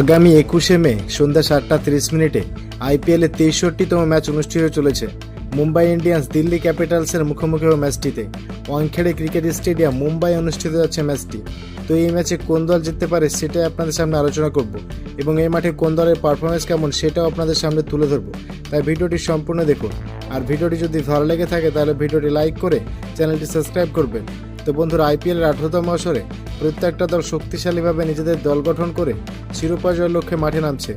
আগামী একুশে মে সন্ধ্যা সাতটা তিরিশ মিনিটে আইপিএল তেষট্টিতম ম্যাচ অনুষ্ঠিত চলেছে। মুম্বাই ইন্ডিয়ান্স দিল্লি ক্যাপিটালসের মুখোমুখি হওয়া ম্যাচটিতে ওয়াংখেড়ে ক্রিকেট স্টেডিয়াম মুম্বাই অনুষ্ঠিত যাচ্ছে ম্যাচটি। তো এই ম্যাচে কোন দল জিততে পারে সেটাই আপনাদের সামনে আলোচনা করব এবং এই মাঠে কোন দলের পারফরমেন্স কেমন সেটাও আপনাদের সামনে তুলে ধরবো। তাই ভিডিওটি সম্পূর্ণ দেখুন। আর ভিডিওটি যদি ভালো লেগে থাকে তাহলে ভিডিওটি লাইক করে চ্যানেলটি সাবস্ক্রাইব করবেন। তো বন্ধুরা, আইপিএলের আঠারোতম আসরে প্রত্যেকটা দল শক্তিশালীভাবে নিজেদের দল গঠন করে শিরোপা জয়ের লক্ষ্যে মাঠে নামছে।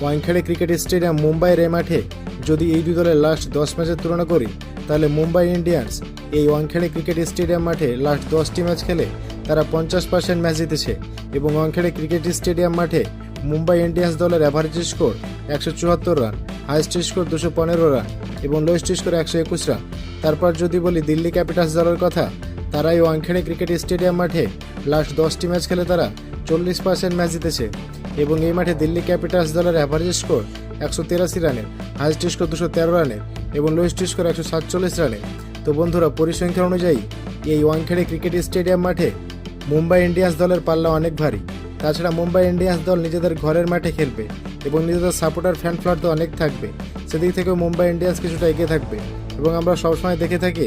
ওয়াংখেড়ে ক্রিকেট স্টেডিয়াম মুম্বাইয়ের এই মাঠে যদি এই দুই দলের লাস্ট দশ ম্যাচের তুলনা করি, তাহলে মুম্বাই ইন্ডিয়ান্স এই ওয়াংখেড়ে ক্রিকেট স্টেডিয়াম মাঠে লাস্ট দশটি ম্যাচ খেলে তারা পঞ্চাশ পার্সেন্ট ম্যাচ জিতেছে এবং ওয়াংখেড়ে ক্রিকেট স্টেডিয়াম মাঠে মুম্বাই ইন্ডিয়ান্স দলের অ্যাভারেজ স্কোর একশো চুয়াত্তর রান হাইস্ট স্কোর দুশো পনেরো রান এবং লোয়েস্ট স্কোর একশো একুশ রান তারপর যদি বলি দিল্লি ক্যাপিটালস দলের কথা তারাই ওয়াংখেড়ে ক্রিকেট স্টেডিয়াম মাঠে লাস্ট দশটি ম্যাচ খেলে তারা চল্লিশ পার্সেন্ট ম্যাচ জিতেছে এবং এই মাঠে দিল্লি ক্যাপিটালস দলের অ্যাভারেজ স্কোর একশো তেরাশি রানের হাইস্ট স্কোর দুশো তেরো রানের এবং লোয়েস্ট স্কোর একশো সাতচল্লিশ রানের তো বন্ধুরা, পরিসংখ্যান অনুযায়ী এই ওয়াংখেড়ে ক্রিকেট স্টেডিয়াম মাঠে মুম্বাই ইন্ডিয়ান্স দলের পাল্লা অনেক ভারী। তাছাড়া মুম্বাই ইন্ডিয়ান্স দল নিজেদের ঘরের মাঠে খেলবে এবং নিজেদের সাপোর্টার ফ্যান ফ্লাট তো অনেক থাকবে। সেদিক থেকেও মুম্বাই ইন্ডিয়ান্স কিছুটা এগিয়ে থাকবে এবং আমরা সবসময় দেখে থাকি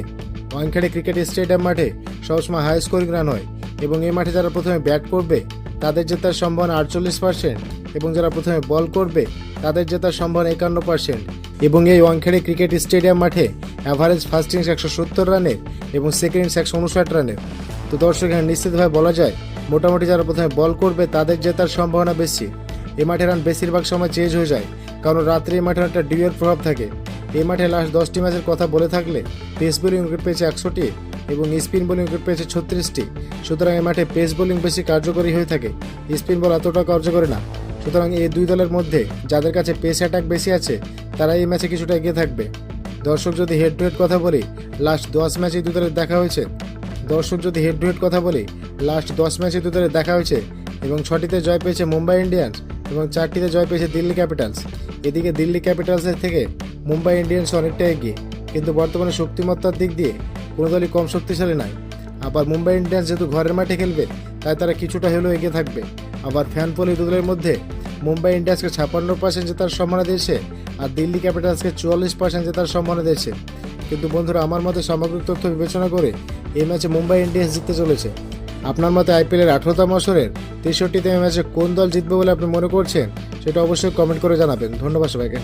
ওয়াংখেড়ে ক্রিকেট স্টেডিয়াম মাঠে সবসময় হাই স্কোরিং রান হয় এবং এই মাঠে যারা প্রথমে ব্যাট করবে, তাদের জেতার সম্ভাবনা আটচল্লিশ পার্সেন্ট এবং যারা প্রথমে বল করবে, তাদের জেতার সম্ভাবনা একান্ন পার্সেন্ট এবং এই ওয়াংখেড়ে ক্রিকেট স্টেডিয়াম মাঠে অ্যাভারেজ ফার্স্ট ইনিংস একশো সত্তর রানের এবং সেকেন্ড ইনিংস একশো উনষাট রানের। তো দর্শক, এখানে নিশ্চিতভাবে বলা যায়, মোটামুটি যারা প্রথমে বল করবে, তাদের জেতার সম্ভাবনা বেশি। এই মাঠে রান বেশিরভাগ সময় চেঞ্জ হয়ে যায়, কারণ রাত্রে এই মাঠে একটা ডিউয়ের প্রভাব থাকে। এই মাঠে লাস্ট দশটি ম্যাচের কথা বলে থাকলে পেস বোলিং উইকেট পেয়েছে একশোটি এবং স্পিন বোলিং উইকেট পেয়েছে ছত্রিশটি। সুতরাং এই মাঠে পেস বোলিং বেশি কার্যকরী হয়ে থাকে। স্পিন বল এতটা কার্যকরী না। সুতরাং এই দুই দলের মধ্যে যাদের কাছে পেস অ্যাটাক বেশি আছে, তারা এই ম্যাচে কিছুটা এগিয়ে থাকবে। দর্শক যদি হেড টু হেড কথা বলি লাস্ট দশ ম্যাচে দুই দলের দেখা হয়েছে। দর্শক যদি হেড টু হেড কথা বলি লাস্ট দশ ম্যাচে দুই দলের দেখা হয়েছে এবং ছটিতে জয় পেয়েছে মুম্বাই ইন্ডিয়ান্স এবং চারটিতে জয় পেয়েছে দিল্লি ক্যাপিটালস। এদিকে দিল্লি ক্যাপিটালসের থেকে মুম্বাই ইন্ডিয়ান্স অনেকটা এগিয়ে, কিন্তু বর্তমানে শক্তিমত্তার দিক দিয়ে কোনো দলই কম শক্তিশালী নয়। আবার মুম্বাই ইন্ডিয়ান্স যেহেতু ঘরের মাঠে খেলবে, তাই তারা কিছুটা হলেও এগিয়ে থাকবে। আবার ফ্যান পলি দলের মধ্যে মুম্বাই ইন্ডিয়ান্সকে ছাপ্পান্ন পার্সেন্ট জেতার সম্ভাবনা দিয়েছে আর দিল্লি ক্যাপিটালসকে চুয়াল্লিশ পার্সেন্ট জেতার সম্ভাবনা দিয়েছে। কিন্তু বন্ধুরা, আমার মতে সামগ্রিক তথ্য বিবেচনা করে এই ম্যাচে মুম্বাই ইন্ডিয়ান্স জিততে চলেছে। আপনার মতে আইপিএলের আঠারোতম আসরের তেষট্টিতম ম্যাচে কোন দল জিতবে বলে আপনি মনে করছেন, সেটা অবশ্যই কমেন্ট করে জানাবেন। ধন্যবাদ সবাইকে।